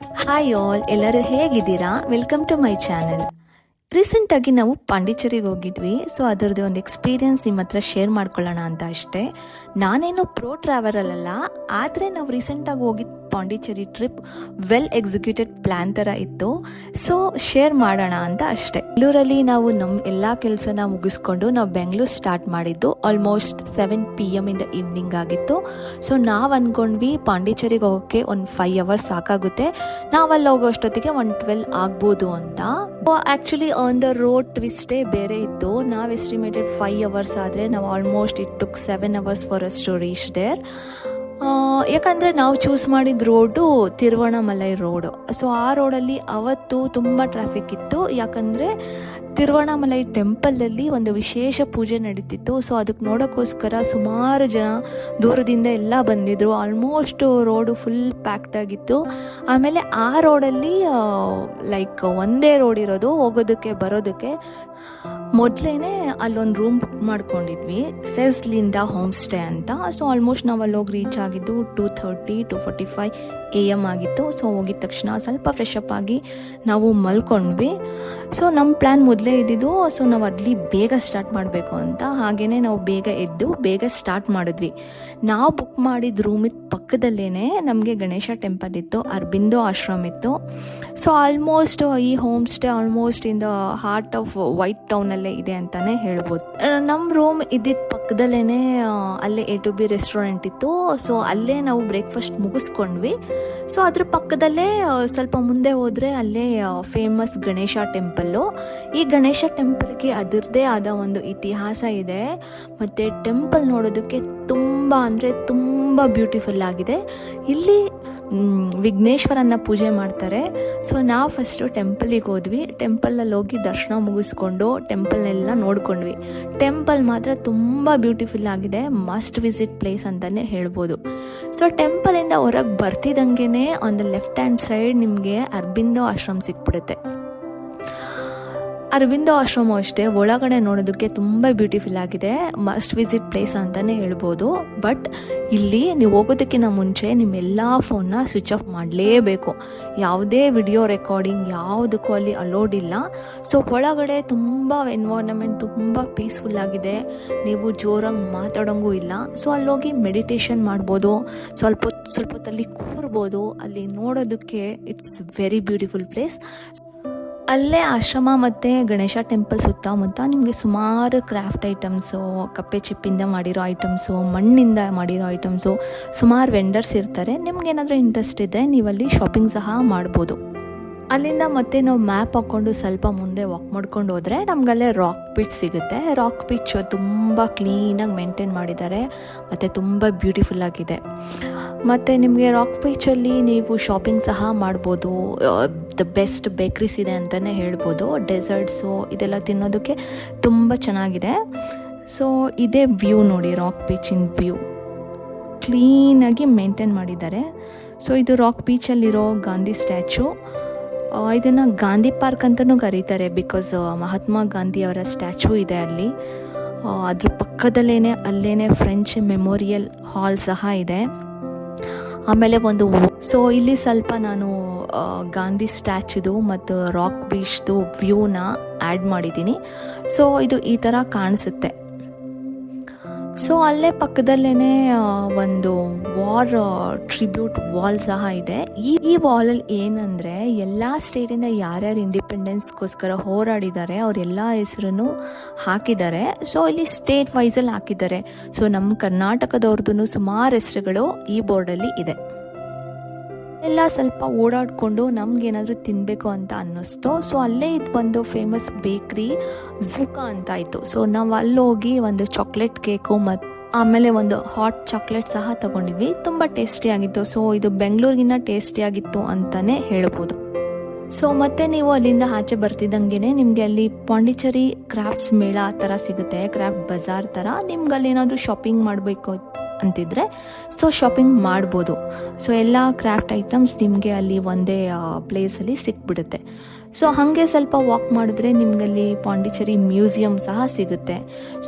Hi all ಎಲ್ಲರೂ ಹೇಗಿದ್ದೀರಾ? Welcome to my channel ರೀಸೆಂಟಾಗಿ ನಾವು ಪಾಂಡಿಚೇರಿಗೆ ಹೋಗಿದ್ವಿ. ಸೊ ಅದರದ್ದು ಒಂದು ಎಕ್ಸ್ಪೀರಿಯನ್ಸ್ ನಿಮ್ಮ ಹತ್ರ ಶೇರ್ ಮಾಡ್ಕೊಳ್ಳೋಣ ಅಂತ ಅಷ್ಟೇ. ನಾನೇನು ಪ್ರೋ ಟ್ರಾವೆಲರ್ ಅಲ್ಲ ಆದರೆ ನಾವು ರೀಸೆಂಟಾಗಿ ಹೋಗಿದ್ದ Pondicherry trip well executed plan ಥರ ಇತ್ತು. ಸೊ ಶೇರ್ ಮಾಡೋಣ ಅಂತ ಅಷ್ಟೇ. ಬೆಂಗಳೂರಲ್ಲಿ ನಾವು ನಮ್ಮ ಎಲ್ಲ ಕೆಲಸನ ಮುಗಿಸ್ಕೊಂಡು ನಾವು ಬೆಂಗಳೂರು ಸ್ಟಾರ್ಟ್ ಮಾಡಿದ್ದು ಆಲ್ಮೋಸ್ಟ್ ಸೆವೆನ್ ಪಿ ಎಂ ಇಂದ ಈವ್ನಿಂಗ್ ಆಗಿತ್ತು. ಸೊ ನಾವು ಅಂದ್ಕೊಂಡ್ವಿ ಪಾಂಡಿಚೇರಿಗೆ ಹೋಗೋಕ್ಕೆ ಒಂದು ಫೈವ್ ಅವರ್ಸ್ ಸಾಕಾಗುತ್ತೆ. ನಾವು ಅಲ್ಲಿ ಹೋಗೋ ಅಷ್ಟೊತ್ತಿಗೆ ಒನ್ ಟ್ವೆಲ್ ಆಗ್ಬೋದು ಅಂತ. ಆ್ಯಕ್ಚುಲಿ ಆನ್ ದ ರೋಡ್ ಟ್ವಿಸ್ಟೇ ಬೇರೆ ಇತ್ತು. ನಾವು ಎಸ್ಟಿಮೇಟೆಡ್ ಫೈವ್ ಅವರ್ಸ್ ಆದರೆ ನಾವು almost it took seven hours for us to reach there ಯಾಕಂದರೆ ನಾವು ಚೂಸ್ ಮಾಡಿದ ರೋಡು ತಿರುವಣಮಲೈ ರೋಡು ಸೊ ಆ ರೋಡಲ್ಲಿ ಅವತ್ತು ತುಂಬ ಟ್ರಾಫಿಕ್ ಇತ್ತು. ಯಾಕಂದರೆ ತಿರುವಣಮಲೈ ಟೆಂಪಲಲ್ಲಿ ಒಂದು ವಿಶೇಷ ಪೂಜೆ ನಡೀತಿತ್ತು. ಸೊ ಅದಕ್ಕೆ ನೋಡೋಕ್ಕೋಸ್ಕರ ಸುಮಾರು ಜನ ದೂರದಿಂದ ಎಲ್ಲ ಬಂದಿದ್ರು. ಆಲ್ಮೋಸ್ಟ್ ರೋಡು ಫುಲ್ ಪ್ಯಾಕ್ಡ್ ಆಗಿತ್ತು. ಆಮೇಲೆ ಆ ರೋಡಲ್ಲಿ ಲೈಕ್ ಒಂದೇ ರೋಡ್ ಇರೋದು ಹೋಗೋದಕ್ಕೆ ಬರೋದಕ್ಕೆ. ಮೊದಲೇನೆ ಅಲ್ಲೊಂದು ರೂಮ್ ಬುಕ್ ಮಾಡ್ಕೊಂಡಿದ್ವಿ ಸೆಸ್ ಲಿಂಡಾ ಹೋಮ್ ಸ್ಟೇ ಅಂತ. ಸೊ ಆಲ್ಮೋಸ್ಟ್ ನಾವು ಅಲ್ಲೋಗಿ ರೀಚ್ ಆಗಿದ್ದು two thirty to forty five A M ಆಗಿತ್ತು. ಸೊ ಹೋಗಿದ ತಕ್ಷಣ ಸ್ವಲ್ಪ ಫ್ರೆಶ್ ಅಪ್ ಆಗಿ ನಾವು ಮಲ್ಕೊಂಡ್ವಿ. ಸೊ ನಮ್ಮ ಪ್ಲ್ಯಾನ್ ಮೊದಲೇ ಇದ್ದಿದ್ದು ಸೊ ನಾವು ಅಲ್ಲಿ ಬೇಗ ಸ್ಟಾರ್ಟ್ ಮಾಡಬೇಕು ಅಂತ. ಹಾಗೇ ನಾವು ಬೇಗ ಎದ್ದು ಬೇಗ ಸ್ಟಾರ್ಟ್ ಮಾಡಿದ್ವಿ. ನಾವು ಬುಕ್ ಮಾಡಿದ ರೂಮಿದ ಪಕ್ಕದಲ್ಲೇ ನಮಗೆ ಗಣೇಶ ಟೆಂಪಲ್ ಇತ್ತು, ಅರ್ಬಿಂದೋ ಆಶ್ರಮ್ ಇತ್ತು. ಸೊ ಆಲ್ಮೋಸ್ಟ್ ಈ home stay almost in the heart of white ಟೌನಲ್ಲೇ ಇದೆ ಅಂತಾನೆ ಹೇಳ್ಬೋದು. ನಮ್ಮ ರೂಮ್ ಇದ್ದಿದ್ದ ಪಕ್ಕದಲ್ಲೇನೆ ಅಲ್ಲೇ ಎ ಟು ಬಿ ರೆಸ್ಟೋರೆಂಟ್ ಇತ್ತು. ಸೊ ಅಲ್ಲೇ ನಾವು ಬ್ರೇಕ್ಫಾಸ್ಟ್ ಮುಗಿಸ್ಕೊಂಡ್ವಿ. ಸೊ ಅದ್ರ ಪಕ್ಕದಲ್ಲೇ ಸ್ವಲ್ಪ ಮುಂದೆ ಹೋದ್ರೆ ಅಲ್ಲೇ ಫೇಮಸ್ ಗಣೇಶ ಟೆಂಪಲ್ಲು ಈ ಗಣೇಶ ಟೆಂಪಲ್ಗೆ ಅದರದ್ದೇ ಆದ ಒಂದು ಇತಿಹಾಸ ಇದೆ. ಮತ್ತೆ ಟೆಂಪಲ್ ನೋಡೋದಕ್ಕೆ ತುಂಬ ಅಂದರೆ ತುಂಬ ಬ್ಯೂಟಿಫುಲ್ ಆಗಿದೆ. ಇಲ್ಲಿ ವಿಘ್ನೇಶ್ವರನ್ನ ಪೂಜೆ ಮಾಡ್ತಾರೆ. ಸೊ ನಾವು ಫಸ್ಟು ಟೆಂಪಲಿಗೆ ಹೋದ್ವಿ. ಟೆಂಪಲಲ್ಲಿ ಹೋಗಿ ದರ್ಶನ ಮುಗಿಸ್ಕೊಂಡು ಟೆಂಪಲ್ನೆಲ್ಲ ನೋಡ್ಕೊಂಡ್ವಿ. ಟೆಂಪಲ್ ಮಾತ್ರ ತುಂಬ ಬ್ಯೂಟಿಫುಲ್ ಆಗಿದೆ. ಮಸ್ಟ್ ವಿಸಿಟ್ ಪ್ಲೇಸ್ ಅಂತಲೇ ಹೇಳ್ಬೋದು. ಸೊ ಟೆಂಪಲಿಂದ ಹೊರಗೆ ಬರ್ತಿದ್ದಂಗೆ on the left hand side ನಿಮಗೆ ಅರ್ಬಿಂದೋ ಆಶ್ರಮ ಸಿಕ್ಬಿಡುತ್ತೆ. ಅರವಿಂದೋ ಆಶ್ರಮ ಅಷ್ಟೇ, ಒಳಗಡೆ ನೋಡೋದಕ್ಕೆ ತುಂಬ ಬ್ಯೂಟಿಫುಲ್ ಆಗಿದೆ. ಮಸ್ಟ್ ವಿಸಿಟ್ ಪ್ಲೇಸ್ ಅಂತಾನೆ ಹೇಳ್ಬೋದು. ಬಟ್ ಇಲ್ಲಿ ನೀವು ಹೋಗೋದಕ್ಕಿಂತ ಮುಂಚೆ ನಿಮ್ಮೆಲ್ಲ ಫೋನ್ನ ಸ್ವಿಚ್ ಆಫ್ ಮಾಡಲೇಬೇಕು. ಯಾವುದೇ ವಿಡಿಯೋ ರೆಕಾರ್ಡಿಂಗ್ ಯಾವುದಕ್ಕೂ ಅಲ್ಲಿ ಅಲೋಡ್ ಇಲ್ಲ. ಸೊ ಒಳಗಡೆ ತುಂಬ ಎನ್ವೈರನ್ಮೆಂಟ್ ತುಂಬ ಪೀಸ್ಫುಲ್ ಆಗಿದೆ. ನೀವು ಜೋರಾಗಿ ಮಾತಾಡೋಂಗೂ ಇಲ್ಲ. ಸೊ ಅಲ್ಲೋಗಿ ಮೆಡಿಟೇಷನ್ ಮಾಡ್ಬೋದು. ಸ್ವಲ್ಪ ಸ್ವಲ್ಪ ಹೊತ್ತಲ್ಲಿ ಕೂರ್ಬೋದು. ಅಲ್ಲಿ ನೋಡೋದಕ್ಕೆ ಇಟ್ಸ್ ವೆರಿ ಬ್ಯೂಟಿಫುಲ್ ಪ್ಲೇಸ್ ಅಲ್ಲೇ ಆಶ್ರಮ ಮತ್ತು ಗಣೇಶ ಟೆಂಪಲ್ ಸುತ್ತಮುತ್ತ ನಿಮಗೆ ಸುಮಾರು ಕ್ರಾಫ್ಟ್ ಐಟಮ್ಸು ಕಪ್ಪೆ ಚಿಪ್ಪಿಂದ ಮಾಡಿರೋ ಐಟಮ್ಸು ಮಣ್ಣಿಂದ ಮಾಡಿರೋ ಐಟಮ್ಸು ಸುಮಾರು ವೆಂಡರ್ಸ್ ಇರ್ತಾರೆ. ನಿಮ್ಗೇನಾದರೂ ಇಂಟ್ರೆಸ್ಟ್ ಇದ್ದರೆ ನೀವಲ್ಲಿ ಶಾಪಿಂಗ್ ಸಹ ಮಾಡ್ಬೋದು. ಅಲ್ಲಿಂದ ಮತ್ತೆ ನಾವು ಮ್ಯಾಪ್ ಹಾಕ್ಕೊಂಡು ಸ್ವಲ್ಪ ಮುಂದೆ ವಾಕ್ ಮಾಡ್ಕೊಂಡು ಹೋದರೆ ನಮಗಲ್ಲೇ ರಾಕ್ ಪಿಚ್ ಸಿಗುತ್ತೆ. ರಾಕ್ ಪಿಚ್ ತುಂಬ ಕ್ಲೀನಾಗಿ ಮೇಂಟೈನ್ ಮಾಡಿದ್ದಾರೆ. ಮತ್ತು ತುಂಬ ಬ್ಯೂಟಿಫುಲ್ ಆಗಿದೆ. ಮತ್ತು ನಿಮಗೆ ರಾಕ್ ಬೀಚಲ್ಲಿ ನೀವು ಶಾಪಿಂಗ್ ಸಹ ಮಾಡ್ಬೋದು. ದ ಬೆಸ್ಟ್ ಬೇಕ್ರೀಸ್ ಇದೆ ಅಂತಲೇ ಹೇಳ್ಬೋದು. ಡೆಸರ್ಟ್ಸು ಇದೆಲ್ಲ ತಿನ್ನೋದಕ್ಕೆ ತುಂಬ ಚೆನ್ನಾಗಿದೆ. ಸೊ ಇದೇ ವ್ಯೂ ನೋಡಿ ರಾಕ್ ಬೀಚಿನ ವ್ಯೂ ಕ್ಲೀನಾಗಿ ಮೇಂಟೈನ್ ಮಾಡಿದ್ದಾರೆ. ಸೊ ಇದು ರಾಕ್ ಬೀಚಲ್ಲಿರೋ ಗಾಂಧಿ ಸ್ಟ್ಯಾಚು ಇದನ್ನು ಗಾಂಧಿ ಪಾರ್ಕ್ ಅಂತಲೂ ಕರೀತಾರೆ ಬಿಕಾಸ್ ಮಹಾತ್ಮ ಗಾಂಧಿ ಅವರ ಸ್ಟ್ಯಾಚು ಇದೆ ಅಲ್ಲಿ. ಅದ್ರ ಪಕ್ಕದಲ್ಲೇ ಅಲ್ಲೇ ಫ್ರೆಂಚ್ ಮೆಮೋರಿಯಲ್ ಹಾಲ್ ಸಹ ಇದೆ. ಆಮೇಲೆ ಒಂದು ಸೊ ಇಲ್ಲಿ ಸ್ವಲ್ಪ ನಾನು ಗಾಂಧಿ ಸ್ಟ್ಯಾಚ್ಯುದು ಮತ್ತು ರಾಕ್ ಬೀಚ್ದು ವ್ಯೂನ ಆ್ಯಡ್ ಮಾಡಿದ್ದೀನಿ. ಸೊ ಇದು ಈ ಥರ ಕಾಣಿಸುತ್ತೆ. ಸೊ ಅಲ್ಲೇ ಪಕ್ಕದಲ್ಲೇನೆ ಒಂದು ವಾರ್ ಟ್ರಿಬ್ಯೂಟ್ ವಾಲ್ ಸಹ ಇದೆ. ಈ ಈ ಅಲ್ಲಿ ಏನಂದ್ರೆ, ಎಲ್ಲ ಸ್ಟೇಟಿಂದ ಯಾರ್ಯಾರು ಇಂಡಿಪೆಂಡೆನ್ಸ್ಗೋಸ್ಕರ ಹೋರಾಡಿದ್ದಾರೆ ಅವರೆಲ್ಲ ಹೆಸರನ್ನು ಹಾಕಿದ್ದಾರೆ ಸೊ ಇಲ್ಲಿ ಸ್ಟೇಟ್ ವೈಸಲ್ಲಿ ಹಾಕಿದ್ದಾರೆ. ಸೊ ನಮ್ಮ ಕರ್ನಾಟಕದವ್ರದ್ದು ಸುಮಾರು ಹೆಸರುಗಳು ಈ ಬೋರ್ಡಲ್ಲಿ ಇದೆ. ಎಲ್ಲ ಸ್ವಲ್ಪ ಓಡಾಡಿಕೊಂಡು ನಮ್ಗೇನಾದರೂ ತಿನ್ನಬೇಕು ಅಂತ ಅನ್ನಿಸ್ತು. ಸೊ ಅಲ್ಲೇ ಇದು ಒಂದು ಫೇಮಸ್ ಬೇಕ್ರಿ ಝುಕಾ ಅಂತ ಇತ್ತು. ಸೊ ನಾವು ಅಲ್ಲೋಗಿ ಒಂದು ಚಾಕ್ಲೇಟ್ ಕೇಕು ಮತ್ತು ಆಮೇಲೆ ಒಂದು ಹಾಟ್ ಚಾಕ್ಲೇಟ್ ಸಹ ತಗೊಂಡಿದ್ವಿ. ತುಂಬ ಟೇಸ್ಟಿಯಾಗಿತ್ತು ಸೊ ಇದು ಬೆಂಗಳೂರಿಗಿನ್ನ ಟೇಸ್ಟಿಯಾಗಿತ್ತು ಅಂತಲೇ ಹೇಳ್ಬೋದು. ಸೊ ಮತ್ತೆ ನೀವು ಅಲ್ಲಿಂದ ಆಚೆ ಬರ್ತಿದ್ದಂಗೆ ನಿಮಗೆ ಅಲ್ಲಿ ಪಾಂಡಿಚೇರಿ ಕ್ರಾಫ್ಟ್ಸ್ ಮೇಳ ಆ ಥರ ಸಿಗುತ್ತೆ. ಕ್ರಾಫ್ಟ್ ಬಜಾರ್ ಥರ. ನಿಮ್ಗೆ ಅಲ್ಲಿ ಏನಾದರೂ ಶಾಪಿಂಗ್ ಮಾಡಬೇಕು ಅಂತಿದ್ರೆ ಸೊ ಶಾಪಿಂಗ್ ಮಾಡ್ಬೋದು. ಸೊ ಎಲ್ಲ ಕ್ರಾಫ್ಟ್ ಐಟಮ್ಸ್ ನಿಮಗೆ ಅಲ್ಲಿ ಒಂದೇ ಪ್ಲೇಸಲ್ಲಿ ಸಿಕ್ಬಿಡುತ್ತೆ. ಸೊ ಹಾಗೆ ಸ್ವಲ್ಪ ವಾಕ್ ಮಾಡಿದ್ರೆ ನಿಮಗಲ್ಲಿ ಪಾಂಡಿಚೇರಿ ಮ್ಯೂಸಿಯಂ ಸಹ ಸಿಗುತ್ತೆ.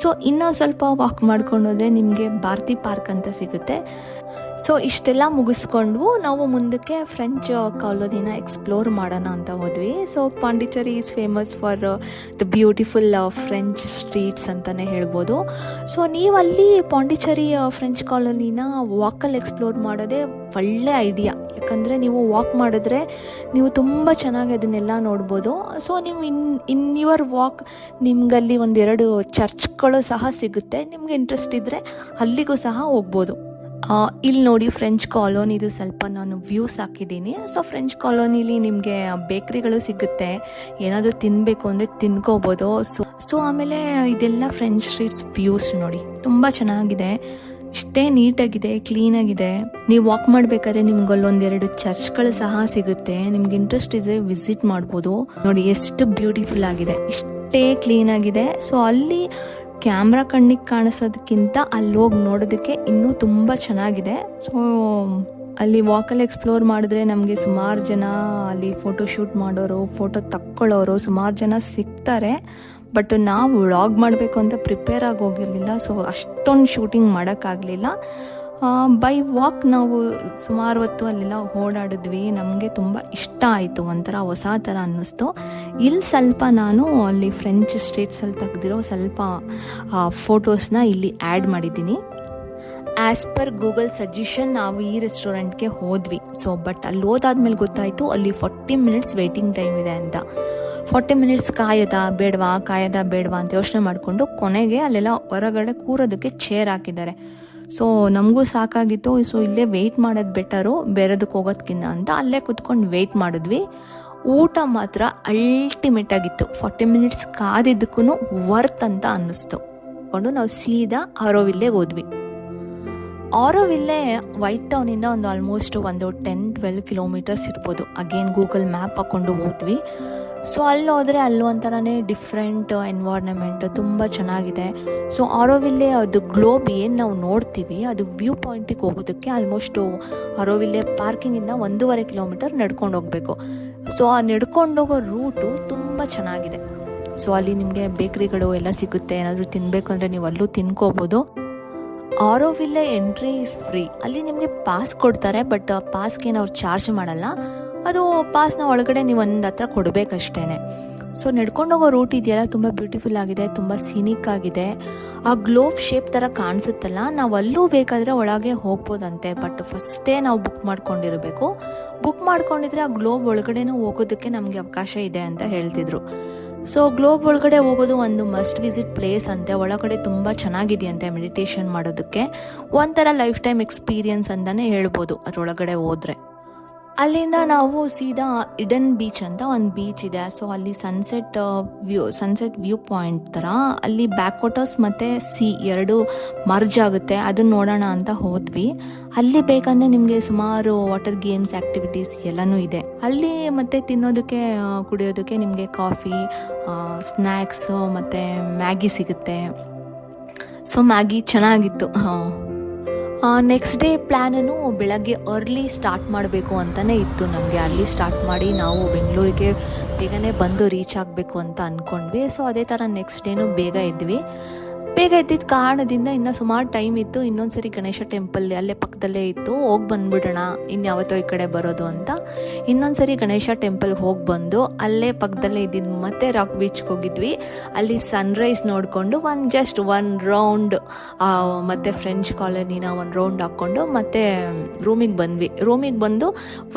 ಸೊ ಇನ್ನೂ ಸ್ವಲ್ಪ ವಾಕ್ ಮಾಡ್ಕೊಂಡು ಹೋದ್ರೆ ನಿಮಗೆ ಭಾರತಿ ಪಾರ್ಕ್ ಅಂತ ಸಿಗುತ್ತೆ. ಸೊ ಇಷ್ಟೆಲ್ಲ ಮುಗಿಸ್ಕೊಂಡು ನಾವು ಮುಂದಕ್ಕೆ ಫ್ರೆಂಚ್ ಕಾಲೋನಿನ ಎಕ್ಸ್ಪ್ಲೋರ್ ಮಾಡೋಣ ಅಂತ ಹೋದ್ವಿ. So Pondicherry is famous for the beautiful French streets ಅಂತಲೇ ಹೇಳ್ಬೋದು. ಸೊ ನೀವು ಅಲ್ಲಿ ಪಾಂಡಿಚೇರಿ ಫ್ರೆಂಚ್ ಕಾಲೋನಿನ ವಾಕಲ್ಲಿ ಎಕ್ಸ್ಪ್ಲೋರ್ ಮಾಡೋದೇ ಒಳ್ಳೆ ಐಡಿಯಾ ಯಾಕಂದರೆ ನೀವು ವಾಕ್ ಮಾಡಿದ್ರೆ ನೀವು ತುಂಬ ಚೆನ್ನಾಗಿ ಅದನ್ನೆಲ್ಲ ನೋಡ್ಬೋದು. ಸೊ ನೀವು ಇನ್ ಇನ್ ಯುವರ್ ವಾಕ್ ನಿಮ್ಗಲ್ಲಿ ಒಂದೆರಡು ಚರ್ಚ್ಗಳು ಸಹ ಸಿಗುತ್ತೆ. ನಿಮ್ಗೆ ಇಂಟ್ರೆಸ್ಟ್ ಇದ್ದರೆ ಅಲ್ಲಿಗೂ ಸಹ ಹೋಗ್ಬೋದು. ಇಲ್ಲಿ ನೋಡಿ ಫ್ರೆಂಚ್ ಕಾಲೋನಿದು ಸ್ವಲ್ಪ ನಾನು ವ್ಯೂಸ್ ಹಾಕಿದ್ದೀನಿ. ಸೊ ಫ್ರೆಂಚ್ ಕಾಲೋನಿಲಿ ನಿಮಗೆ ಬೇಕ್ರಿಗಳು ಸಿಗುತ್ತೆ. ಏನಾದರೂ ತಿನ್ನಬೇಕು ಅಂದರೆ ತಿನ್ಕೋಬೋದು. ಸೊ ಸೊ ಆಮೇಲೆ ಇದೆಲ್ಲ ಫ್ರೆಂಚ್ ಸ್ಟ್ರೀಟ್ಸ್ ವ್ಯೂಸ್ ನೋಡಿ. ತುಂಬ ಚೆನ್ನಾಗಿದೆ. ಇಷ್ಟೇ ನೀಟಾಗಿದೆ ಕ್ಲೀನಾಗಿದೆ ನೀವು ವಾಕ್ ಮಾಡಬೇಕಾದ್ರೆ ನಿಮ್ಗೆ ಅಲ್ಲೊಂದೆರಡು ಚರ್ಚ್ಗಳು ಸಹ ಸಿಗುತ್ತೆ. ನಿಮ್ಗೆ ಇಂಟ್ರೆಸ್ಟ್ ಇದ್ರೆ ವಿಸಿಟ್ ಮಾಡ್ಬೋದು. ನೋಡಿ, ಎಷ್ಟು ಬ್ಯೂಟಿಫುಲ್ ಆಗಿದೆ. ಇಷ್ಟೇ ಕ್ಲೀನ್ ಆಗಿದೆ. ಸೊ ಅಲ್ಲಿ ಕ್ಯಾಮ್ರಾ ಕಣ್ಣಿಗೆ ಕಾಣಿಸೋದಕ್ಕಿಂತ ಅಲ್ಲಿ ಹೋಗಿ ನೋಡೋದಕ್ಕೆ ಇನ್ನೂ ತುಂಬ ಚೆನ್ನಾಗಿದೆ. ಸೊ ಅಲ್ಲಿ ವಾಕಲ್ಲಿ ಎಕ್ಸ್ಪ್ಲೋರ್ ಮಾಡಿದ್ರೆ ನಮಗೆ ಸುಮಾರು ಜನ ಅಲ್ಲಿ ಫೋಟೋ ಶೂಟ್ ಮಾಡೋರು ಫೋಟೋ ತಕ್ಕೊಳ್ಳೋರು ಸುಮಾರು ಜನ ಸಿಗ್ತಾರೆ. ಬಟ್ ನಾವು ವ್ಲಾಗ್ ಮಾಡಬೇಕು ಅಂತ ಪ್ರಿಪೇರ್ ಆಗಿ ಹೋಗಿರಲಿಲ್ಲ. ಸೊ ಅಷ್ಟೊಂದು ಶೂಟಿಂಗ್ ಮಾಡೋಕ್ಕಾಗಲಿಲ್ಲ ಬೈ ವಾಕ್ ನಾವು ಸುಮಾರು ಹೊತ್ತು ಅಲ್ಲೆಲ್ಲ ಓಡಾಡಿದ್ವಿ. ನಮಗೆ ತುಂಬ ಇಷ್ಟ ಆಯಿತು. ಒಂಥರ ಹೊಸ ಥರ ಅನ್ನಿಸ್ತು. ಇಲ್ಲಿ ಸ್ವಲ್ಪ ನಾನು ಅಲ್ಲಿ ಫ್ರೆಂಚ್ ಸ್ಟ್ರೀಟ್ಸಲ್ಲಿ ತೆಗೆದಿರೋ ಸ್ವಲ್ಪ ಫೋಟೋಸ್ನ ಇಲ್ಲಿ ಆ್ಯಡ್ ಮಾಡಿದ್ದೀನಿ. ಆ್ಯಸ್ ಪರ್ ಗೂಗಲ್ ಸಜೆಷನ್ ನಾವು ಈ ರೆಸ್ಟೋರೆಂಟ್ಗೆ ಹೋದ್ವಿ. ಸೊ ಬಟ್ ಅಲ್ಲಿ ಹೋದಾದ್ಮೇಲೆ ಗೊತ್ತಾಯಿತು, ಅಲ್ಲಿ ಫಾರ್ಟಿ ಮಿನಿಟ್ಸ್ ವೇಟಿಂಗ್ ಟೈಮ್ ಇದೆ ಅಂತ. ಫಾರ್ಟಿ ಮಿನಿಟ್ಸ್ ಕಾಯದ ಬೇಡವಾ ಕಾಯದ ಬೇಡವಾ ಅಂತ ಯೋಚನೆ ಮಾಡಿಕೊಂಡು ಕೊನೆಗೆ ಅಲ್ಲೆಲ್ಲ ಹೊರಗಡೆ ಕೂರೋದಕ್ಕೆ ಚೇರ್ ಹಾಕಿದ್ದಾರೆ. ಸೊ ನಮಗೂ ಸಾಕಾಗಿತ್ತು. ಸೊ ಇಲ್ಲೇ ವೆಯ್ಟ್ ಮಾಡೋದು ಬೆಟರು ಬೇರೆದಕ್ಕೆ ಹೋಗೋದಕ್ಕಿಂತ ಅಂತ ಅಲ್ಲೇ ಕುತ್ಕೊಂಡು ವೆಯ್ಟ್ ಮಾಡಿದ್ವಿ. ಊಟ ಮಾತ್ರ ಅಲ್ಟಿಮೇಟ್ ಆಗಿತ್ತು. ಫಾರ್ಟಿ ಮಿನಿಟ್ಸ್ ಕಾದಿದ್ದಕ್ಕೂ ವರ್ತ್ ಅಂತ ಅನ್ನಿಸ್ತು. ಕೊಂಡು ನಾವು ಸೀದಾ ಆರೋವಿಲ್ಲೇ ಹೋದ್ವಿ. ಆರೋವಿಲ್ಲೇ ವೈಟ್ ಟೌನಿಂದ ಒಂದು ಆಲ್ಮೋಸ್ಟ್ ಒಂದು ಟೆನ್ ಟ್ವೆಲ್ ಕಿಲೋಮೀಟರ್ಸ್ ಇರ್ಬೋದು. ಅಗೇನ್ ಗೂಗಲ್ ಮ್ಯಾಪ್ ಹಾಕೊಂಡು ಹೋದ್ವಿ. ಸೊ ಅಲ್ಲಿ ಹೋದರೆ ಅಲ್ಲಿ ಒಂಥರನೇ ಡಿಫ್ರೆಂಟ್ ಎನ್ವೈರ್ನಮೆಂಟ್ ತುಂಬ ಚೆನ್ನಾಗಿದೆ. ಸೊ ಆರೋವಿಲ್ಲೆ ಅದು ಗ್ಲೋಬ್ ಏನು ನಾವು ನೋಡ್ತೀವಿ, ಅದು ವ್ಯೂ ಪಾಯಿಂಟಿಗೆ ಹೋಗೋದಕ್ಕೆ ಆಲ್ಮೋಸ್ಟು ಆರೋವಿಲ್ಲೆ ಪಾರ್ಕಿಂಗಿಂದ ಒಂದೂವರೆ ಕಿಲೋಮೀಟರ್ ನಡ್ಕೊಂಡು ಹೋಗಬೇಕು. ಸೊ ಆ ನಡ್ಕೊಂಡೋಗೋ ರೂಟು ತುಂಬ ಚೆನ್ನಾಗಿದೆ. ಸೊ ಅಲ್ಲಿ ನಿಮಗೆ ಬೇಕ್ರಿಗಳು ಎಲ್ಲ ಸಿಗುತ್ತೆ, ಏನಾದರೂ ತಿನ್ನಬೇಕು ಅಂದರೆ ನೀವು ಅಲ್ಲೂ ತಿನ್ಕೋಬೋದು. ಆರೋವಿಲ್ಲೆ ಎಂಟ್ರಿ ಇಸ್ ಫ್ರೀ ಅಲ್ಲಿ ನಿಮಗೆ ಪಾಸ್ ಕೊಡ್ತಾರೆ ಬಟ್ ಪಾಸ್ಗೆ ಅವ್ರು ಚಾರ್ಜ್ ಮಾಡಲ್ಲ. ಅದು ಪಾಸ್ನ ಒಳಗಡೆ ನೀವು ಒಂದು ಹತ್ರ ಕೊಡಬೇಕಷ್ಟೇ ಸೊ ನಡ್ಕೊಂಡೋಗೋ ರೂಟ್ ಇದೆಯಲ್ಲ, ತುಂಬ ಬ್ಯೂಟಿಫುಲ್ ಆಗಿದೆ, ತುಂಬ ಸೀನಿಕ್ ಆಗಿದೆ. ಆ ಗ್ಲೋಬ್ ಶೇಪ್ ಥರ ಕಾಣಿಸುತ್ತಲ್ಲ, ನಾವು ಅಲ್ಲೂ ಬೇಕಾದರೆ ಒಳಗೆ ಹೋಗ್ಬೋದಂತೆ. ಬಟ್ ಫಸ್ಟೇ ನಾವು ಬುಕ್ ಮಾಡ್ಕೊಂಡಿರಬೇಕು. ಬುಕ್ ಮಾಡ್ಕೊಂಡಿದ್ರೆ ಆ ಗ್ಲೋಬ್ ಒಳಗಡೆನೂ ಹೋಗೋದಕ್ಕೆ ನಮಗೆ ಅವಕಾಶ ಇದೆ ಅಂತ ಹೇಳ್ತಿದ್ರು. ಸೊ ಗ್ಲೋಬ್ ಒಳಗಡೆ ಹೋಗೋದು ಒಂದು ಮಸ್ಟ್ ವಿಸಿಟ್ ಪ್ಲೇಸ್ ಅಂತೆ. ಒಳಗಡೆ ತುಂಬ ಚೆನ್ನಾಗಿದೆಯಂತೆ ಮೆಡಿಟೇಷನ್ ಮಾಡೋದಕ್ಕೆ. ಒಂಥರ ಲೈಫ್ ಟೈಮ್ ಎಕ್ಸ್ಪೀರಿಯನ್ಸ್ ಅಂತಲೇ ಹೇಳ್ಬೋದು ಅದರೊಳಗಡೆ ಹೋದರೆ. ಅಲ್ಲಿಂದ ನಾವು ಸೀದಾ ಇಡನ್ ಬೀಚ್ ಅಂತ ಒಂದು ಬೀಚ್ ಇದೆ. ಸೊ ಅಲ್ಲಿ sunset view sunset view point ಥರ ಅಲ್ಲಿ ಬ್ಯಾಕ್ ವಾಟರ್ಸ್ ಮತ್ತು ಸಿ ಎರಡು ಮರ್ಜ್ ಆಗುತ್ತೆ. ಅದನ್ನ ನೋಡೋಣ ಅಂತ ಹೋದ್ವಿ. ಅಲ್ಲಿ ಬೇಕಂದ್ರೆ ನಿಮಗೆ ಸುಮಾರು ವಾಟರ್ ಗೇಮ್ಸ್ ಆ್ಯಕ್ಟಿವಿಟೀಸ್ ಎಲ್ಲನೂ ಇದೆ. ಅಲ್ಲಿ ಮತ್ತೆ ತಿನ್ನೋದಕ್ಕೆ ಕುಡಿಯೋದಕ್ಕೆ ನಿಮಗೆ ಕಾಫಿ ಸ್ನ್ಯಾಕ್ಸು ಮತ್ತು ಮ್ಯಾಗಿ ಸಿಗುತ್ತೆ. ಸೊ ಮ್ಯಾಗಿ ಚೆನ್ನಾಗಿತ್ತು. ಹಾಂ. ನೆಕ್ಸ್ಟ್ ಡೇ ಪ್ಲ್ಯಾನನ್ನು ಬೆಳಗ್ಗೆ ಅರ್ಲಿ ಸ್ಟಾರ್ಟ್ ಮಾಡಬೇಕು ಅಂತಲೇ ಇತ್ತು ನಮಗೆ. ಅಲ್ಲಿ ಸ್ಟಾರ್ಟ್ ಮಾಡಿ ನಾವು ಬೆಂಗಳೂರಿಗೆ ಬೇಗನೆ ಬಂದು ರೀಚ್ ಆಗಬೇಕು ಅಂತ ಅಂದ್ಕೊಂಡ್ವಿ ಸೊ ಅದೇ ಥರ ನೆಕ್ಸ್ಟ್ ಡೇನೂ ಬೇಗ ಇದ್ವಿ. ಬೇಗ ಎದ್ದಿದ್ದ ಕಾರಣದಿಂದ ಇನ್ನು ಸುಮಾರು ಟೈಮ್ ಇತ್ತು. ಇನ್ನೊಂದು ಸರಿ ಗಣೇಶ ಟೆಂಪಲ್ ಅಲ್ಲೇ ಪಕ್ಕದಲ್ಲೇ ಇತ್ತು. ಹೋಗಿ ಬಂದ್ಬಿಡೋಣ. ಇನ್ಯಾವತ್ತೋ ಈ ಕಡೆ ಬರೋದು ಅಂತ. ಇನ್ನೊಂದು ಸರಿ ಗಣೇಶ ಟೆಂಪಲ್ಗೆ ಹೋಗಿ ಬಂದು ಅಲ್ಲೇ ಪಕ್ಕದಲ್ಲೇ ಇದ್ದಿದ್ದು ಮತ್ತೆ ರಾಕ್ ಬೀಚ್ಗೆ ಹೋಗಿದ್ವಿ. ಅಲ್ಲಿ ಸನ್ರೈಸ್ ನೋಡಿಕೊಂಡು ಒಂದು ಜಸ್ಟ್ ಒನ್ ರೌಂಡ್ ಮತ್ತು ಫ್ರೆಂಚ್ ಕಾಲೋನಿನ ಒಂದು ರೌಂಡ್ ಹಾಕ್ಕೊಂಡು ಮತ್ತೆ ರೂಮಿಗೆ ಬಂದ್ವಿ. ರೂಮಿಗೆ ಬಂದು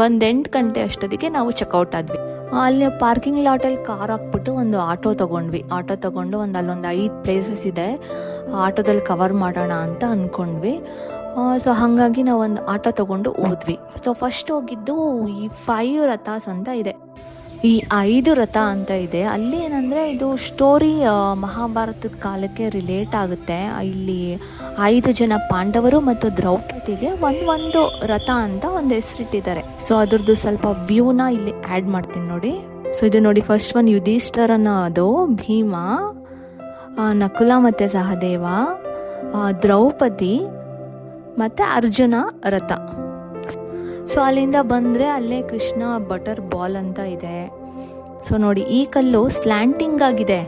ಒಂದು ಎಂಟು ಗಂಟೆ ಅಷ್ಟೊತ್ತಿಗೆ ನಾವು ಚೆಕ್ಔಟ್ ಆದ್ವಿ. ಅಲ್ಲಿ ಪಾರ್ಕಿಂಗ್ ಲಾಟಲ್ಲಿ ಕಾರ್ ಹಾಕ್ಬಿಟ್ಟು ಒಂದು ಆಟೋ ತಗೊಂಡ್ವಿ. ಆಟೋ ತಗೊಂಡು ಒಂದು ಅಲ್ಲೊಂದು ಐದು ಪ್ಲೇಸಸ್ ಇದೆ. ಆಟೋದಲ್ಲಿ ಕವರ್ ಮಾಡೋಣ ಅಂತ ಅಂದ್ಕೊಂಡ್ವಿ ಸೊ ಹಾಗಾಗಿ ನಾವು ಒಂದು ಆಟೋ ತಗೊಂಡು ಹೋದ್ವಿ. ಸೊ ಫಸ್ಟ್ ಹೋಗಿದ್ದು ಈ ಫೈವ್ ರಥಾಸ್ ಅಂತ ಇದೆ. ಈ ಐದು ರಥ ಅಂತ ಇದೆ. ಅಲ್ಲಿ ಏನಂದರೆ ಇದು ಸ್ಟೋರಿ ಮಹಾಭಾರತದ ಕಾಲಕ್ಕೆ ರಿಲೇಟ್ ಆಗುತ್ತೆ. ಇಲ್ಲಿ ಐದು ಜನ ಪಾಂಡವರು ಮತ್ತು ದ್ರೌಪದಿಗೆ ಒಂದು ಒಂದು ರಥ ಅಂತ ಒಂದು ಹೆಸರಿಟ್ಟಿದ್ದಾರೆ. ಸೊ ಅದ್ರದ್ದು ಸ್ವಲ್ಪ ವ್ಯೂನ ಇಲ್ಲಿ ಆ್ಯಡ್ ಮಾಡ್ತೀನಿ ನೋಡಿ. ಸೊ ಇದು ನೋಡಿ ಫಸ್ಟ್ ಒಂದು ಯುಧಿಷ್ಠರನ ಅದು ಭೀಮ. ನಕುಲ ಮತ್ತು ಸಹದೇವ ದ್ರೌಪದಿ ಮತ್ತು ಅರ್ಜುನ ರಥ. ಸೊ ಅಲ್ಲಿಂದ ಬಂದರೆ ಅಲ್ಲೇ ಕೃಷ್ಣ ಬಟರ್ ಬಾಲ್ ಅಂತ ಇದೆ. ಸೊ ನೋಡಿ, ಈ ಕಲ್ಲು ಸ್ಲ್ಯಾಂಟಿಂಗ್ ಆಗಿದೆ.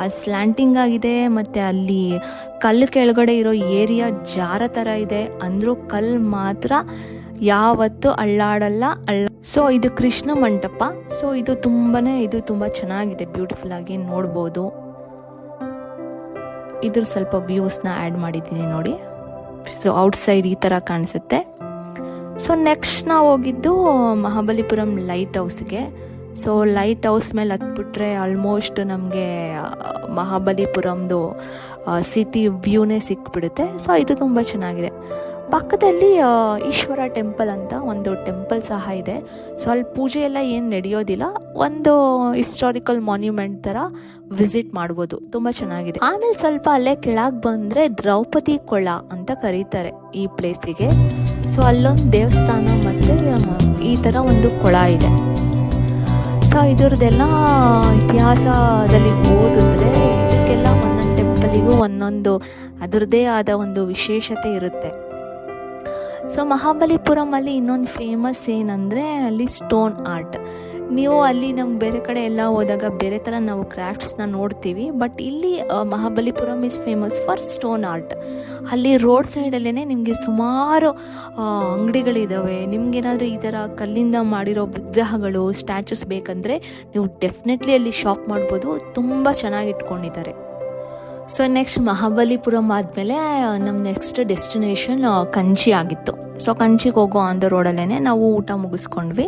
ಆ ಸ್ಲ್ಯಾಂಟಿಂಗ್ ಆಗಿದೆ ಮತ್ತು ಅಲ್ಲಿ ಕಲ್ಲು ಕೆಳಗಡೆ ಇರೋ ಏರಿಯಾ ಜಾರ ಥರ ಇದೆ. ಅಂದರೂ ಕಲ್ಲು ಮಾತ್ರ ಯಾವತ್ತೂ ಅಳ್ಳಾಡಲ್ಲ, ಅಳ್ಳ ಸೊ ಇದು ಕೃಷ್ಣ ಮಂಟಪ. ಸೊ ಇದು ತುಂಬಾನೇ, ಇದು ತುಂಬ ಚೆನ್ನಾಗಿದೆ ಬ್ಯೂಟಿಫುಲ್ ಆಗಿ ನೋಡ್ಬೋದು. ಇದ್ರ ಸ್ವಲ್ಪ ವ್ಯೂಸ್ನ ಆ್ಯಡ್ ಮಾಡಿದ್ದೀನಿ ನೋಡಿ. ಸೊ ಔಟ್ಸೈಡ್ ಈ ಥರ ಕಾಣಿಸುತ್ತೆ. ಸೊ ನೆಕ್ಸ್ಟ್ ನಾವು ಹೋಗಿದ್ದು ಮಹಾಬಲಿಪುರಂ ಲೈಟ್ ಹೌಸ್ಗೆ ಸೊ ಲೈಟ್ ಹೌಸ್ ಮೇಲೆ ಹತ್ಬಿಟ್ರೆ ಆಲ್ಮೋಸ್ಟ್ ನಮಗೆ ಮಹಾಬಲಿಪುರಂದು ಸಿಟಿ ವ್ಯೂನೇ ಸಿಕ್ಬಿಡುತ್ತೆ. ಸೊ ಇದು ತುಂಬ ಚೆನ್ನಾಗಿದೆ. ಪಕ್ಕದಲ್ಲಿ ಈಶ್ವರ ಟೆಂಪಲ್ ಅಂತ ಒಂದು ಟೆಂಪಲ್ ಸಹ ಇದೆ. ಸೊ ಅಲ್ಲಿ ಪೂಜೆ ಎಲ್ಲ ಏನು ನಡೆಯೋದಿಲ್ಲ. ಒಂದು ಹಿಸ್ಟಾರಿಕಲ್ ಮಾನ್ಯುಮೆಂಟ್ ಥರ ವಿಸಿಟ್ ಮಾಡ್ಬೋದು. ತುಂಬ ಚೆನ್ನಾಗಿದೆ. ಆಮೇಲೆ ಸ್ವಲ್ಪ ಅಲ್ಲೇ ಕೆಳಗೆ ಬಂದರೆ ದ್ರೌಪದಿ ಕೊಳ ಅಂತ ಕರೀತಾರೆ ಈ ಪ್ಲೇಸಿಗೆ ಸೊ ಅಲ್ಲೊಂದು ದೇವಸ್ಥಾನ ಮತ್ತು ಈ ಥರ ಒಂದು ಕೊಳ ಇದೆ. ಸೊ ಇದರದೆಲ್ಲ ಇತಿಹಾಸದಲ್ಲಿ ಓದಿದ್ರೆ ಇದಕ್ಕೆಲ್ಲ ಒಂದೊಂದು ಟೆಂಪಲಿಗೂ ಒಂದೊಂದು ಅದರದ್ದೇ ಆದ ಒಂದು ವಿಶೇಷತೆ ಇರುತ್ತೆ. ಸೊ ಮಹಾಬಲಿಪುರಂ ಅಲ್ಲಿ ಇನ್ನೊಂದು ಫೇಮಸ್ ಏನಂದರೆ ಅಲ್ಲಿ ಸ್ಟೋನ್ ಆರ್ಟ್ ನೀವು ಅಲ್ಲಿ ನಮ್ಗೆ ಬೇರೆ ಕಡೆ ಎಲ್ಲ ಹೋದಾಗ ಬೇರೆ ಥರ ನಾವು ಕ್ರಾಫ್ಟ್ಸ್ನ ನೋಡ್ತೀವಿ. ಬಟ್ ಇಲ್ಲಿ Mahabalipuram is famous for stone art ಅಲ್ಲಿ ರೋಡ್ ಸೈಡಲ್ಲೇ ನಿಮಗೆ ಸುಮಾರು ಅಂಗಡಿಗಳಿದ್ದಾವೆ ನಿಮ್ಗೇನಾದರೂ ಈ ಥರ ಕಲ್ಲಿಂದ ಮಾಡಿರೋ ವಿಗ್ರಹಗಳು ಸ್ಟ್ಯಾಚುಸ್ ಬೇಕಂದರೆ ನೀವು ಡೆಫಿನೆಟ್ಲಿ ಅಲ್ಲಿ ಶಾಪ್ ಮಾಡ್ಬೋದು. ತುಂಬ ಚೆನ್ನಾಗಿ ಇಟ್ಕೊಂಡಿದ್ದಾರೆ. ಸೊ ನೆಕ್ಸ್ಟ್ ಮಹಾಬಲಿಪುರಂ ಆದಮೇಲೆ ನಮ್ಮ ನೆಕ್ಸ್ಟ್ ಡೆಸ್ಟಿನೇಷನ್ ಕಂಚಿ ಆಗಿತ್ತು. ಸೊ ಕಂಚಿಗೆ ಹೋಗೋ ಆನ್ ದ ರೋಡಲ್ಲೇ ನಾವು ಊಟ ಮುಗಿಸ್ಕೊಂಡ್ವಿ.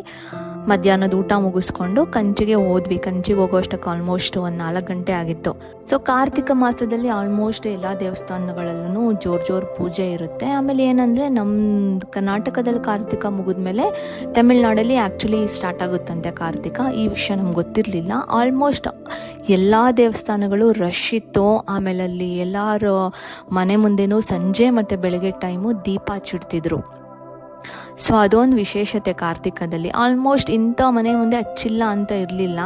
ಮಧ್ಯಾಹ್ನದ ಊಟ ಮುಗಿಸ್ಕೊಂಡು ಕಂಚಿಗೆ ಹೋದ್ವಿ. ಕಂಚಿಗೆ ಹೋಗೋ ಅಷ್ಟಕ್ಕೆ ಆಲ್ಮೋಸ್ಟ್ ಒಂದು ನಾಲ್ಕು ಗಂಟೆ ಆಗಿತ್ತು. ಸೊ ಕಾರ್ತಿಕ ಮಾಸದಲ್ಲಿ ಆಲ್ಮೋಸ್ಟ್ ಎಲ್ಲ ದೇವಸ್ಥಾನಗಳಲ್ಲೂ ಜೋರ್ ಜೋರ್ ಪೂಜೆ ಇರುತ್ತೆ. ಆಮೇಲೆ ಏನಂದ್ರೆ ನಮ್ಮ ಕರ್ನಾಟಕದಲ್ಲಿ ಕಾರ್ತಿಕ ಮುಗಿದ್ಮೇಲೆ ತಮಿಳ್ನಾಡಲ್ಲಿ ಆ್ಯಕ್ಚುಲಿ ಸ್ಟಾರ್ಟ್ ಆಗುತ್ತಂತೆ ಕಾರ್ತಿಕ. ಈ ವಿಷಯ ನಮ್ಗೆ ಗೊತ್ತಿರಲಿಲ್ಲ. ಆಲ್ಮೋಸ್ಟ್ ಎಲ್ಲ ದೇವಸ್ಥಾನಗಳು ರಶ್ ಇತ್ತು. ಆಮೇಲೆ ಅಲ್ಲಿ ಎಲ್ಲರ ಮನೆ ಮುಂದೆನೂ ಸಂಜೆ ಮತ್ತು ಬೆಳಗ್ಗೆ ಟೈಮು ದೀಪ ಹಚ್ಚಿಡ್ತಿದ್ರು. ಸೊ ಅದೊಂದು ವಿಶೇಷತೆ ಕಾರ್ತಿಕದಲ್ಲಿ. ಆಲ್ಮೋಸ್ಟ್ ಇಂಥ ಮನೆ ಮುಂದೆ ಹಚ್ಚಿಲ್ಲ ಅಂತ ಇರಲಿಲ್ಲ.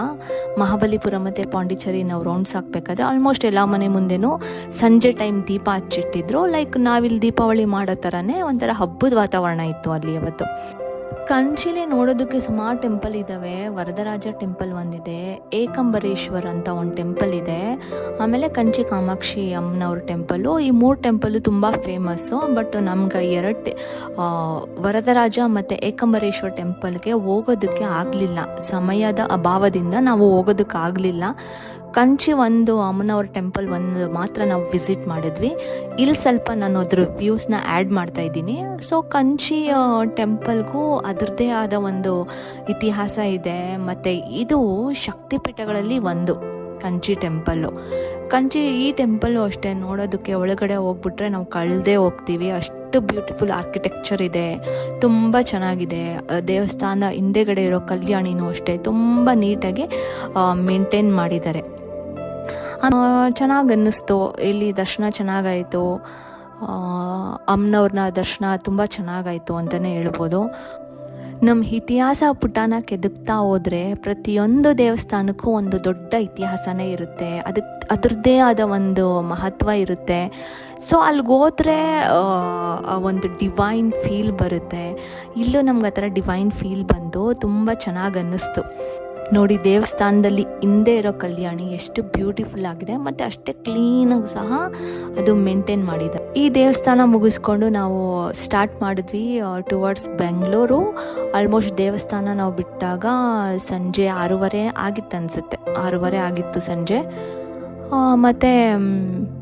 ಮಹಾಬಲಿಪುರ ಮತ್ತು ಪಾಂಡಿಚೇರಿ ನಾವು ರೌಂಡ್ಸ್ ಹಾಕ್ಬೇಕಾದ್ರೆ ಆಲ್ಮೋಸ್ಟ್ ಎಲ್ಲ ಮನೆ ಮುಂದೆನೂ ಸಂಜೆ ಟೈಮ್ ದೀಪ ಹಚ್ಚಿಟ್ಟಿದ್ರು. ಲೈಕ್ ನಾವಿಲ್ಲಿ ದೀಪಾವಳಿ ಮಾಡೋ ಥರನೇ ಒಂಥರ ಹಬ್ಬದ ವಾತಾವರಣ ಇತ್ತು ಅಲ್ಲಿ ಅವತ್ತು ಕಂಚಿಲಿ ನೋಡೋದಕ್ಕೆ ಸುಮಾರು ಟೆಂಪಲ್ ಇದ್ದಾವೆ ವರದರಾಜ ಟೆಂಪಲ್ ಒಂದಿದೆ. ಏಕಂಬರೇಶ್ವರ್ ಅಂತ ಒಂದು ಟೆಂಪಲ್ ಇದೆ. ಆಮೇಲೆ ಕಂಚಿ ಕಾಮಾಕ್ಷಿ ಅಮ್ಮನವ್ರ ಟೆಂಪಲ್ಲು ಈ ಮೂರು ಟೆಂಪಲ್ಲು ತುಂಬ ಫೇಮಸ್ಸು ಬಟ್ ನಮ್ಗೆ ಎರಡು ವರದರಾಜ ಮತ್ತು ಏಕಂಬರೇಶ್ವರ್ ಟೆಂಪಲ್ಗೆ ಹೋಗೋದಕ್ಕೆ ಆಗಲಿಲ್ಲ. ಸಮಯದ ಅಭಾವದಿಂದ ನಾವು ಹೋಗೋದಕ್ಕೆ ಆಗಲಿಲ್ಲ ಕಂಚಿ ಒಂದು, ಅಮ್ಮನವ್ರ ಟೆಂಪಲ್ ಒಂದು ಮಾತ್ರ ನಾವು ವಿಸಿಟ್ ಮಾಡಿದ್ವಿ. ಇಲ್ಲಿ ಸ್ವಲ್ಪ ನಾನು ಅದ್ರ ವ್ಯೂಸ್ನ ಆ್ಯಡ್ ಮಾಡ್ತಾ ಇದ್ದೀನಿ. ಸೊ ಕಂಚಿ ಟೆಂಪಲ್ಗೂ ಅದರದ್ದೇ ಆದ ಒಂದು ಇತಿಹಾಸ ಇದೆ. ಮತ್ತು ಇದು ಶಕ್ತಿಪೀಠಗಳಲ್ಲಿ ಒಂದು ಕಂಚಿ ಟೆಂಪಲ್ಲು ಕಂಚಿ ಈ ಟೆಂಪಲ್ಲು ಅಷ್ಟೇ, ನೋಡೋದಕ್ಕೆ ಒಳಗಡೆ ಹೋಗ್ಬಿಟ್ರೆ ನಾವು ಕಳ್ದೇ ಹೋಗ್ತೀವಿ. ಅಷ್ಟು ಬ್ಯೂಟಿಫುಲ್ ಆರ್ಕಿಟೆಕ್ಚರ್ ಇದೆ, ತುಂಬ ಚೆನ್ನಾಗಿದೆ. ದೇವಸ್ಥಾನ ಹಿಂದೆಗಡೆ ಇರೋ ಕಲ್ಯಾಣಿನೂ ಅಷ್ಟೇ, ತುಂಬ ನೀಟಾಗಿ ಮೇಂಟೈನ್ ಮಾಡಿದ್ದಾರೆ. ಚೆನ್ನಾಗಿ ಅನ್ನಿಸ್ತು ಇಲ್ಲಿ ದರ್ಶನ ಚೆನ್ನಾಗಾಯಿತು. ಅಮ್ಮನವ್ರನ್ನ ದರ್ಶನ ತುಂಬ ಚೆನ್ನಾಗಾಯಿತು ಅಂತಲೇ ಹೇಳ್ಬೋದು. ನಮ್ಮ ಇತಿಹಾಸ ಪುಟಾನ ಕೆದಕ್ತಾ ಹೋದರೆ ಪ್ರತಿಯೊಂದು ದೇವಸ್ಥಾನಕ್ಕೂ ಒಂದು ದೊಡ್ಡ ಇತಿಹಾಸನೇ ಇರುತ್ತೆ. ಅದಕ್ಕೆ ಅದರದ್ದೇ ಆದ ಒಂದು ಮಹತ್ವ ಇರುತ್ತೆ. ಸೊ ಅಲ್ಲಿಗೆ ಹೋದ್ರೆ ಒಂದು ಡಿವೈನ್ ಫೀಲ್ ಬರುತ್ತೆ. ಇಲ್ಲೂ ನಮ್ಗೆ ಆ ಥರ ಡಿವೈನ್ ಫೀಲ್ ಬಂದು ತುಂಬ ಚೆನ್ನಾಗಿ ಅನ್ನಿಸ್ತು ನೋಡಿ ದೇವಸ್ಥಾನದಲ್ಲಿ ಹಿಂದೆ ಇರೋ ಕಲ್ಯಾಣಿ ಎಷ್ಟು ಬ್ಯೂಟಿಫುಲ್ ಆಗಿದೆ. ಮತ್ತೆ ಅಷ್ಟೇ ಕ್ಲೀನಾಗಿ ಸಹ ಅದು ಮೇಂಟೈನ್ ಮಾಡಿದೆ. ಈ ದೇವಸ್ಥಾನ ಮುಗಿಸ್ಕೊಂಡು ನಾವು ಸ್ಟಾರ್ಟ್ ಮಾಡಿದ್ವಿ ಟುವರ್ಡ್ಸ್ ಬೆಂಗಳೂರು ಆಲ್ಮೋಸ್ಟ್ ದೇವಸ್ಥಾನ ನಾವು ಬಿಟ್ಟಾಗ ಸಂಜೆ ಆರೂವರೆ ಆಗಿತ್ತು ಅನ್ಸುತ್ತೆ. ಆರೂವರೆ ಆಗಿತ್ತು ಸಂಜೆ. ಮತ್ತು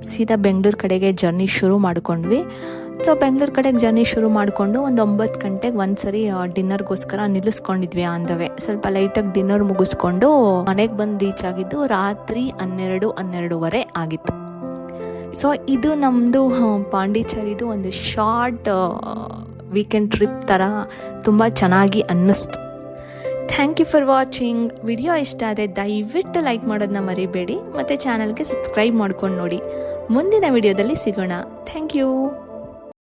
ಸೀದಾ ಬೆಂಗಳೂರು ಕಡೆಗೆ ಜರ್ನಿ ಶುರು ಮಾಡ್ಕೊಂಡ್ವಿ. ಸೊ ಬೆಂಗಳೂರು ಕಡೆಗೆ ಜರ್ನಿ ಶುರು ಮಾಡಿಕೊಂಡು ಒಂದು ಒಂಬತ್ತು ಗಂಟೆಗೆ ಒಂದ್ಸರಿ ಡಿನ್ನರ್ಗೋಸ್ಕರ ನಿಲ್ಲಿಸ್ಕೊಂಡಿದ್ವಿ ಆನ್ ದ ವೇ ಸ್ವಲ್ಪ ಲೈಟಾಗಿ ಡಿನ್ನರ್ ಮುಗಿಸ್ಕೊಂಡು ಮನೆಗೆ ಬಂದು ರೀಚ್ ಆಗಿದ್ದು ರಾತ್ರಿ ಹನ್ನೆರಡು, ಹನ್ನೆರಡೂವರೆ ಆಗಿತ್ತು. ಸೊ ಇದು ನಮ್ಮದು ಪಾಂಡಿಚೇರಿದು ಒಂದು ಶಾರ್ಟ್ ವೀಕೆಂಡ್ ಟ್ರಿಪ್ ಥರ ತುಂಬ ಚೆನ್ನಾಗಿ ಅನ್ನಿಸ್ತು. Thank you for watching video ಇಷ್ಟ ಆದರೆ ದಯವಿಟ್ಟು ಲೈಕ್ ಮಾಡೋದನ್ನ ಮರಿಬೇಡಿ. ಮತ್ತು ಚಾನಲ್ಗೆ ಸಬ್ಸ್ಕ್ರೈಬ್ ಮಾಡ್ಕೊಂಡು ನೋಡಿ. ಮುಂದಿನ ವಿಡಿಯೋದಲ್ಲಿ ಸಿಗೋಣ. Thank you